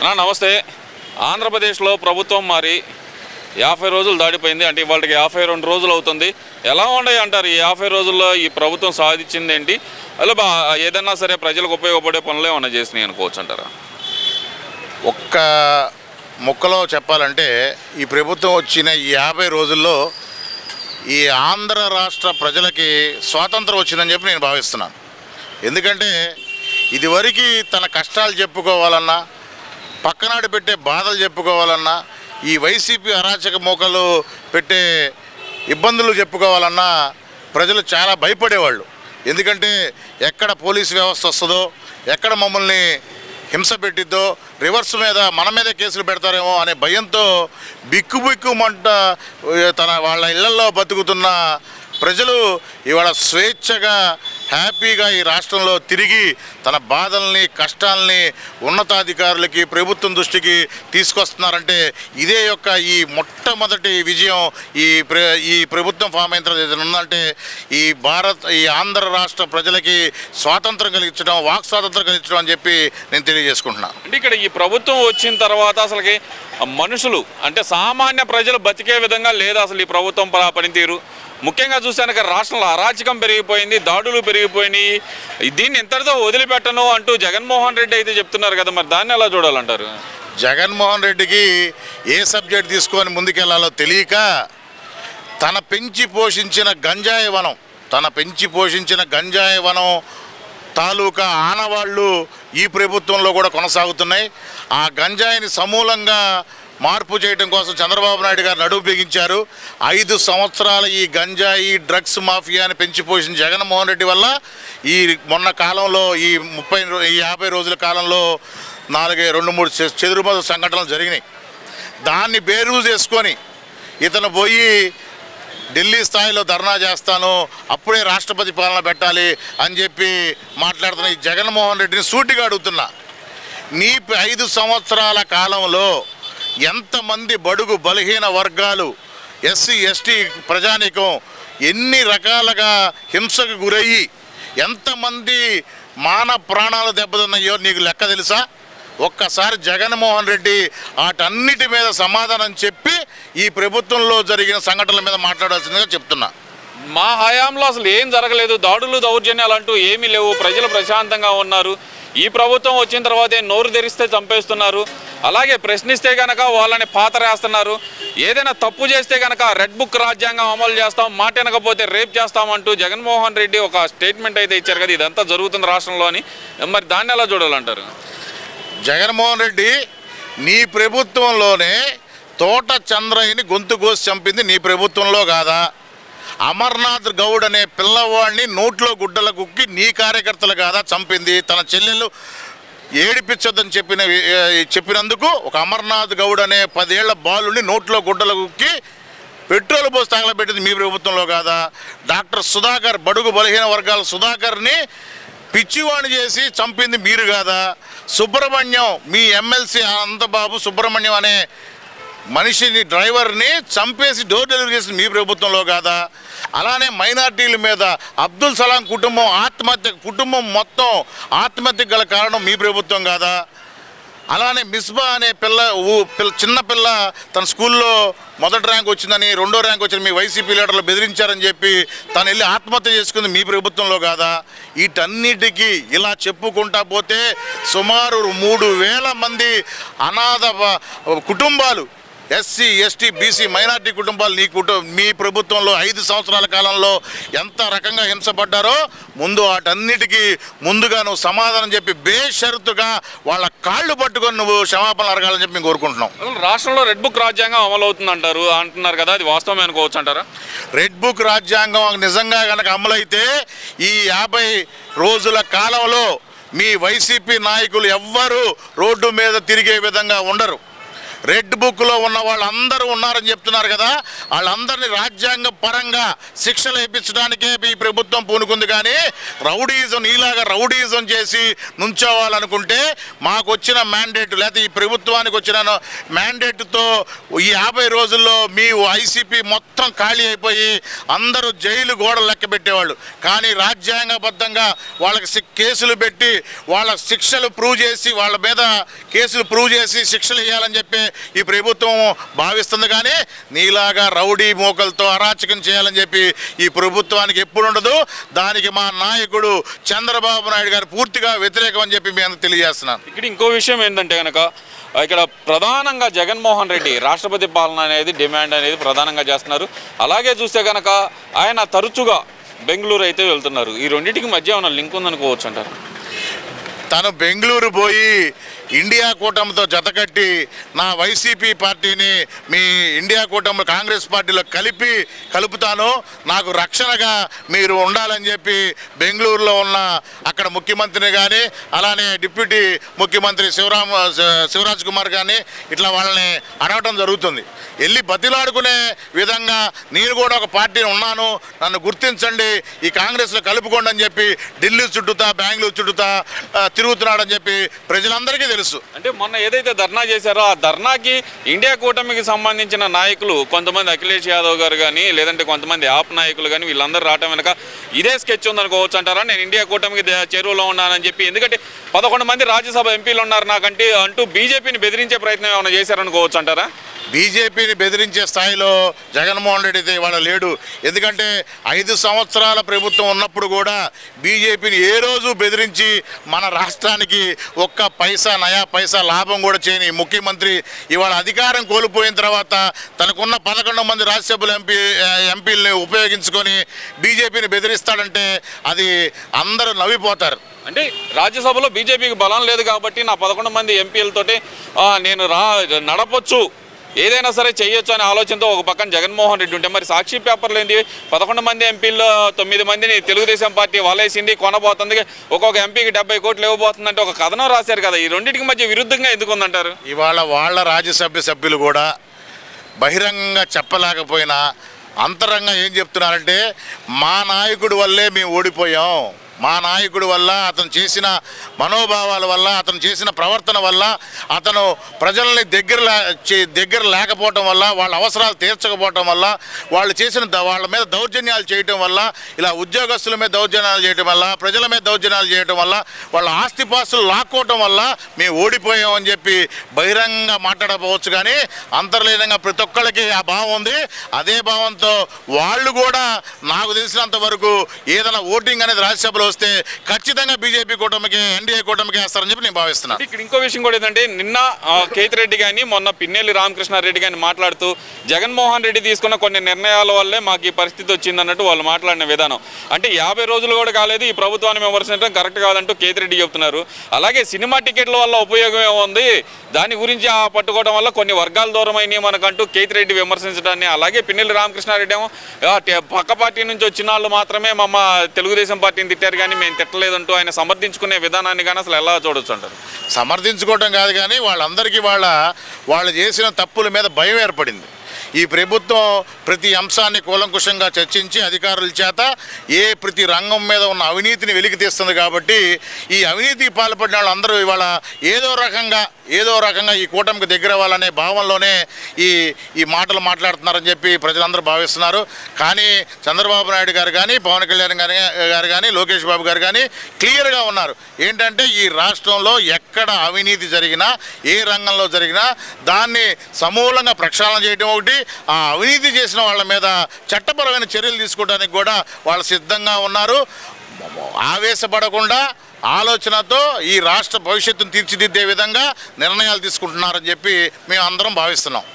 అన్నా నమస్తే. ఆంధ్రప్రదేశ్లో ప్రభుత్వం మారి యాభై రోజులు దాటిపోయింది. అంటే వాళ్ళకి యాభై రెండు రోజులు అవుతుంది. ఎలా ఉన్నాయి అంటారు? ఈ యాభై రోజుల్లో ఈ ప్రభుత్వం సాధించింది ఏంటి? అలా బా ఏదన్నా సరే ప్రజలకు ఉపయోగపడే పనులు ఏమన్నా చేసినాయి అనుకోవచ్చు అంటారా? ఒక్క ముక్కలో చెప్పాలంటే ఈ ప్రభుత్వం వచ్చిన ఈ యాభై రోజుల్లో ఈ ఆంధ్ర రాష్ట్ర ప్రజలకి స్వాతంత్రం వచ్చిందని చెప్పి నేను భావిస్తున్నాను. ఎందుకంటే ఇదివరకు తన కష్టాలు చెప్పుకోవాలన్నా పక్కనాడు పెట్టే బాధలు చెప్పుకోవాలన్నా ఈ వైసీపీ అరాచక మోకలు పెట్టే ఇబ్బందులు చెప్పుకోవాలన్నా ప్రజలు చాలా భయపడేవాళ్ళు. ఎందుకంటే ఎక్కడ పోలీస్ వ్యవస్థ వస్తుందో ఎక్కడ మమ్మల్ని హింస పెట్టిద్దో రివర్స్ మీద మన మీద కేసులు పెడతారేమో అనే భయంతో బిక్కుబిక్కుమంట తన వాళ్ళ ఇళ్ళలో బతుకుతున్న ప్రజలు ఇవాళ స్వేచ్ఛగా హ్యాపీగా ఈ రాష్ట్రంలో తిరిగి తన బాధల్ని కష్టాలని ఉన్నతాధికారులకి ప్రభుత్వం దృష్టికి తీసుకొస్తున్నారంటే ఇదే యొక్క ఈ మొట్టమొదటి విజయం ఈ ప్ర ఈ ప్రభుత్వం ఫామ్ అయిన తర్వాత ఏదైనా ఉందంటే ఈ భారత్ ఈ ఆంధ్ర రాష్ట్ర ప్రజలకి స్వాతంత్రం కలిగించడం వాక్ స్వాతంత్రం కలిగించడం అని చెప్పి నేను తెలియజేసుకుంటున్నాను అంటే ఇక్కడ ఈ ప్రభుత్వం వచ్చిన తర్వాత అసలుకి మనుషులు అంటే సామాన్య ప్రజలు బతికే విధంగా లేదు అసలు ఈ ప్రభుత్వం పనితీరు? ముఖ్యంగా చూసాను రాష్ట్రంలో అరాచకం పెరిగిపోయింది దాడులు పెరిగిపోయినాయి. దీన్ని ఎంతటితో వదిలిపెట్టను అంటూ జగన్మోహన్ రెడ్డి అయితే చెప్తున్నారు కదా మరి దాన్ని ఎలా చూడాలంటారు? జగన్మోహన్ రెడ్డికి ఏ సబ్జెక్ట్ తీసుకొని ముందుకెళ్ళాలో తెలియక తన పెంచి పోషించిన గంజాయి వనం తన పెంచి పోషించిన గంజాయి వనం తాలూకా ఆనవాళ్ళు ఈ ప్రభుత్వంలో కూడా కొనసాగుతున్నాయి. ఆ గంజాయిని సమూలంగా మార్పు చేయడం కోసం చంద్రబాబు నాయుడు గారు నడువు బిగించారు. ఐదు సంవత్సరాల ఈ గంజాయి డ్రగ్స్ మాఫియాని పెంచిపోసిన జగన్మోహన్ రెడ్డి వల్ల ఈ మొన్న కాలంలో ఈ ముప్పై ఈ యాభై రోజుల కాలంలో నాలుగు రెండు మూడు చె- సంఘటనలు జరిగినాయి. దాన్ని బేరూజ్ చేసుకొని ఇతను పోయి ఢిల్లీ స్థాయిలో ధర్నా చేస్తాను అప్పుడే రాష్ట్రపతి పాలన పెట్టాలి అని చెప్పి మాట్లాడుతున్న ఈ జగన్మోహన్ రెడ్డిని సూటిగా అడుగుతున్నా. నీ ఐదు సంవత్సరాల కాలంలో ఎంతమంది బడుగు బలహీన వర్గాలు ఎస్సీ ఎస్టీ ప్రజానీకం ఎన్ని రకాలుగా హింసకు గురయ్యి ఎంతమంది మాన ప్రాణాలు దెబ్బతిన్నాయో నీకు లెక్క తెలుసా? ఒక్కసారి జగన్మోహన్ రెడ్డి వాటన్నిటి మీద సమాధానం చెప్పి ఈ ప్రభుత్వంలో జరిగిన సంఘటనల మీద మాట్లాడాల్సిందిగా చెప్తున్నా. మా హయాంలో అసలు ఏం జరగలేదు. దాడులు దౌర్జన్యాలు అంటూ ఏమీ లేవు. ప్రజలు ప్రశాంతంగా ఉన్నారు. ఈ ప్రభుత్వం వచ్చిన తర్వాతే నోరు తెరిస్తే చంపేస్తున్నారు. అలాగే ప్రశ్నిస్తే గనక వాళ్ళని పాతరేస్తున్నారు ఏదైనా తప్పు చేస్తే గనక రెడ్ బుక్ రాజ్యాంగం అమలు చేస్తాం మాట వినకపోతే రేప్ చేస్తామంటూ జగన్మోహన్ రెడ్డి ఒక స్టేట్మెంట్ అయితే ఇచ్చారు కదా. ఇదంతా జరుగుతుంది రాష్ట్రంలోని మరి దాన్ని ఎలా చూడాలంటారు? జగన్మోహన్ రెడ్డి నీ ప్రభుత్వంలోనే తోట చంద్రయ్యని గొంతు కోసి చంపింది నీ ప్రభుత్వంలో కాదా? అమర్నాథ్ గౌడ్ అనే పిల్లవాడిని నోట్లో గుడ్డల కుక్కి నీ కార్యకర్తలు కాదా చంపింది. తన చెల్లెలు ఏడిపించొద్దని చెప్పిన చెప్పినందుకు ఒక అమర్నాథ్ గౌడ్ అనే పదేళ్ళ బాలుని నోట్లో గుడ్డల కుక్కి పెట్రోల్ పోసి తగలబెట్టింది మీ ప్రభుత్వంలో కాదా? డాక్టర్ సుధాకర్ బడుగు బలహీన వర్గాల సుధాకర్ని పిచ్చివాణి చేసి చంపింది మీరు కాదా? సుబ్రహ్మణ్యం మీ ఎమ్మెల్సీ అనంతబాబు సుబ్రహ్మణ్యం అనే మనిషిని డ్రైవర్ని చంపేసి డోర్ డెలివరీ చేసింది మీ ప్రభుత్వంలో కాదా? అలానే మైనార్టీల మీద అబ్దుల్ సలాం కుటుంబం ఆత్మహత్య కుటుంబం మొత్తం ఆత్మహత్య గల కారణం మీ ప్రభుత్వం కాదా? అలానే మిస్బా అనే పిల్ల ఊ- పిల్ల చిన్న పిల్ల తన స్కూల్లో మొదటి ర్యాంక్ వచ్చిందని రెండో ర్యాంక్ వచ్చింది మీ వైసీపీ లీడర్లు బెదిరించారని చెప్పి తను వెళ్ళి ఆత్మహత్య చేసుకుంది మీ ప్రభుత్వంలో కాదా? వీటన్నిటికీ ఇలా చెప్పుకుంటా పోతే సుమారు మూడు వేల మంది అనాథ కుటుంబాలు ఎస్సీ ఎస్టీ బీసీ మైనార్టీ కుటుంబాలు నీ కుటుంబ మీ ప్రభుత్వంలో ఐదు సంవత్సరాల కాలంలో ఎంత రకంగా హింసపడ్డారో ముందు వాటన్నిటికీ ముందుగా నువ్వు సమాధానం చెప్పి బేషరతుగా వాళ్ళ కాళ్ళు పట్టుకొని నువ్వు క్షమాపణలు అడగాలని చెప్పి మేము కోరుకుంటున్నాం. రాష్ట్రంలో రెడ్ బుక్ రాజ్యాంగం అమలు అవుతుంది అంటారు అంటున్నారు కదా అది వాస్తవమే అనుకోవచ్చు అంటారా? రెడ్ బుక్ రాజ్యాంగం నిజంగా కనుక అమలైతే ఈ యాభై రోజుల కాలంలో మీ వైసీపీ నాయకులు ఎవ్వరూ రోడ్డు మీద తిరిగే విధంగా ఉండరు. రెడ్ బుక్లో ఉన్న వాళ్ళందరూ ఉన్నారని చెప్తున్నారు కదా. వాళ్ళందరినీ రాజ్యాంగ పరంగా శిక్షలు వేయించడానికే ఈ ప్రభుత్వం పూనుకుంది కానీ రౌడీజం ఇలాగా రౌడీజం చేసి నుంచోవాలనుకుంటే మాకు వచ్చిన మ్యాండేట్ లేకపోతే ఈ ప్రభుత్వానికి వచ్చిన మ్యాండేట్తో ఈ యాభై రోజుల్లో మీ ఐసీపీ మొత్తం ఖాళీ అయిపోయి అందరూ జైలు గోడలు లెక్క పెట్టేవాళ్ళు. కానీ రాజ్యాంగబద్ధంగా వాళ్ళకి కేసులు పెట్టి వాళ్ళ శిక్షలు ప్రూవ్ చేసి వాళ్ళ మీద కేసులు ప్రూవ్ చేసి శిక్షలు వేయాలని చెప్పి ఈ ప్రభుత్వం భావిస్తుంది కానీ నీలాగా రౌడీ మోకలతో అరాచకం చేయాలని చెప్పి ఈ ప్రభుత్వానికి ఎప్పుడు ఉండదు. దానికి మా నాయకుడు చంద్రబాబు నాయుడు గారు పూర్తిగా వ్యతిరేకం అని చెప్పి మేము తెలియజేస్తున్నాను. ఇక్కడ ఇంకో విషయం ఏంటంటే కనుక ఇక్కడ ప్రధానంగా జగన్మోహన్ రెడ్డి రాష్ట్రపతి పాలన అనేది డిమాండ్ అనేది ప్రధానంగా చేస్తున్నారు. అలాగే చూస్తే కనుక ఆయన తరచుగా బెంగళూరు అయితే వెళ్తున్నారు. ఈ రెండింటికి మధ్య ఏమైనా లింక్ ఉందనుకోవచ్చు అంటారు? తను బెంగళూరు పోయి ఇండియా కూటమితో జతకట్టి నా వైసీపీ పార్టీని మీ ఇండియా కూటమి కాంగ్రెస్ పార్టీలో కలిపి కలుపుతాను. నాకు రక్షణగా మీరు ఉండాలని చెప్పి బెంగళూరులో ఉన్న అక్కడ ముఖ్యమంత్రిని కానీ అలానే డిప్యూటీ ముఖ్యమంత్రి శివరామ్ శివరాజ్ కుమార్ కానీ ఇట్లా వాళ్ళని అడగటం జరుగుతుంది. వెళ్ళి బతిలాడుకునే విధంగా నేను కూడా ఒక పార్టీని ఉన్నాను. నన్ను గుర్తించండి. ఈ కాంగ్రెస్లో కలుపుకోండి అని చెప్పి ఢిల్లీ చుట్టూతా బెంగళూరు చుట్టూతా తిరుగుతున్నాడని చెప్పి ప్రజలందరికీ తెలుసు. అంటే మొన్న ఏదైతే ధర్నా చేశారో ఆ ధర్నాకి ఇండియా కూటమికి సంబంధించిన నాయకులు కొంతమంది అఖిలేష్ యాదవ్ గారు కానీ లేదంటే కొంతమంది ఆప్ నాయకులు కానీ వీళ్ళందరూ రావటం వెనక ఇదే స్కెచ్ ఉందనుకోవచ్చు అంటారా? నేను ఇండియా కూటమికి చెరువులో ఉన్నానని చెప్పి. ఎందుకంటే పదకొండు మంది రాజ్యసభ ఎంపీలు ఉన్నారు నాకంటే అంటూ బీజేపీని బెదిరించే ప్రయత్నం ఏమైనా చేశారనుకోవచ్చు అంటారా? బీజేపీని బెదిరించే స్థాయిలో జగన్మోహన్ రెడ్డి అయితే ఇవాళ లేడు. ఎందుకంటే ఐదు సంవత్సరాల ప్రభుత్వం ఉన్నప్పుడు కూడా బీజేపీని ఏ రోజు బెదిరించి మన రాష్ట్రానికి ఒక్క పైసా నయా పైసా లాభం కూడా చేయని ముఖ్యమంత్రి ఇవాళ అధికారం కోల్పోయిన తర్వాత తనకున్న పదకొండు మంది రాజ్యసభలు ఎంపీ ఎంపీలని ఉపయోగించుకొని బీజేపీని బెదిరిస్తాడంటే అది అందరూ నవ్విపోతారు. అంటే రాజ్యసభలో బీజేపీకి బలం లేదు కాబట్టి నా పదకొండు మంది ఎంపీలతోటి నేను రా నడపొచ్చు ఏదైనా సరే చేయొచ్చు అనే ఆలోచనతో ఒక పక్కన జగన్మోహన్ రెడ్డి ఉంటే మరి సాక్షి పేపర్లు ఏంటి పదకొండు మంది ఎంపీల్లో తొమ్మిది మందిని తెలుగుదేశం పార్టీ వలేసింది కొనబోతుంది. ఒక్కొక్క ఎంపీకి డెబ్బై కోట్లు ఇవ్వబోతుందంటే ఒక కథనం రాశారు కదా. ఈ రెండింటికి మధ్య విరుద్ధంగా ఎందుకు ఉందంటారు? ఇవాళ వాళ్ళ రాజ్యసభ్య సభ్యులు కూడా బహిరంగంగా చెప్పలేకపోయినా అంతరంగా ఏం చెప్తున్నారంటే మా నాయకుడి వల్లే మేము ఓడిపోయాం. మా నాయకుడి వల్ల అతను చేసిన మనోభావాల వల్ల అతను చేసిన ప్రవర్తన వల్ల అతను ప్రజల్ని దగ్గర లే- దగ్గర లేకపోవటం వల్ల వాళ్ళ అవసరాలు తీర్చకపోవటం వల్ల వాళ్ళు చేసిన వాళ్ళ మీద దౌర్జన్యాలు చేయటం వల్ల ఇలా ఉద్యోగస్తుల మీద దౌర్జన్యాలు చేయటం వల్ల ప్రజల మీద దౌర్జన్యాలు చేయటం వల్ల వాళ్ళ ఆస్తిపాస్తులు లాక్కోవటం వల్ల మేము ఓడిపోయామని చెప్పి బహిరంగంగా మాట్లాడకపోవచ్చు కానీ అంతర్లీనంగా ప్రతి ఒక్కళ్ళకి ఆ భావం ఉంది. అదే భావంతో వాళ్ళు కూడా నాకు తెలిసినంత వరకు ఏదైనా ఓటింగ్ అనేది రాజ్యసభలో వస్తే ఖచ్చితంగా బీజేపీ కూటమికి ఎన్డీఏ కూటమికి వేస్తారని చెప్పి నేను భావిస్తున్నాను ఇక్కడ ఇంకో విషయం కూడా ఏంటంటే నిన్న కేతి రెడ్డి కానీ మొన్న పిన్నెల్లి రామకృష్ణారెడ్డి కానీ మాట్లాడుతూ జగన్మోహన్ రెడ్డి తీసుకున్న కొన్ని నిర్ణయాల వల్లే మాకు ఈ పరిస్థితి వచ్చింది అన్నట్టు వాళ్ళు మాట్లాడిన విధానం. అంటే యాభై రోజులు కూడా కాలేదు ఈ ప్రభుత్వాన్ని విమర్శించడం కరెక్ట్ కాదంటూ కేతిరెడ్డి చెప్తున్నారు. అలాగే సినిమా టికెట్ల వల్ల ఉపయోగం ఏముంది దాని గురించి ఆ పట్టుకోవడం వల్ల కొన్ని వర్గాలు దూరమైనవి మనకంటూ కేతిరెడ్డి విమర్శించడాన్ని. అలాగే పిన్నెల్లి రామకృష్ణారెడ్డి ఏమో పక్క పార్టీ నుంచి వచ్చిన వాళ్ళు మాత్రమే మమ్మ తెలుగుదేశం పార్టీని తిట్టారు కానీ మేము తిట్టలేదంటూ ఆయన సమర్థించుకునే విధానాన్ని కానీ అసలు ఎలా చూడొచ్చు అంటారు? సమర్థించుకోవటం కాదు కానీ వాళ్ళందరికీ వాళ్ళ వాళ్ళు చేసిన తప్పుల మీద భయం ఏర్పడింది. ఈ ప్రభుత్వం ప్రతి అంశాన్ని కూలంకుషంగా చర్చించి అధికారుల చేత ఏ ప్రతి రంగం మీద ఉన్న అవినీతిని వెలికి తీస్తుంది కాబట్టి ఈ అవినీతికి పాల్పడిన వాళ్ళందరూ ఇవాళ ఏదో రకంగా ఏదో రకంగా ఈ కూటమికి దగ్గర అవ్వాలనే భావంలోనే ఈ ఈ మాటలు మాట్లాడుతున్నారని చెప్పి ప్రజలందరూ భావిస్తున్నారు. కానీ చంద్రబాబు నాయుడు గారు కానీ పవన్ కళ్యాణ్ గారి గారు కానీ లోకేష్ బాబు గారు కానీ క్లియర్గా ఉన్నారు. ఏంటంటే ఈ రాష్ట్రంలో ఎక్కడ అవినీతి జరిగినా ఏ రంగంలో జరిగినా దాన్ని సమూలంగా ప్రక్షాళన చేయడం ఒకటి ఆ అవినీతి చేసిన వాళ్ళ మీద చట్టపరమైన చర్యలు తీసుకోవడానికి కూడా వాళ్ళు సిద్ధంగా ఉన్నారు. ఆవేశపడకుండా ఆలోచనతో ఈ రాష్ట్ర భవిష్యత్తును తీర్చిదిద్దే విధంగా నిర్ణయాలు తీసుకుంటున్నారని చెప్పి మేము అందరం భావిస్తున్నాం.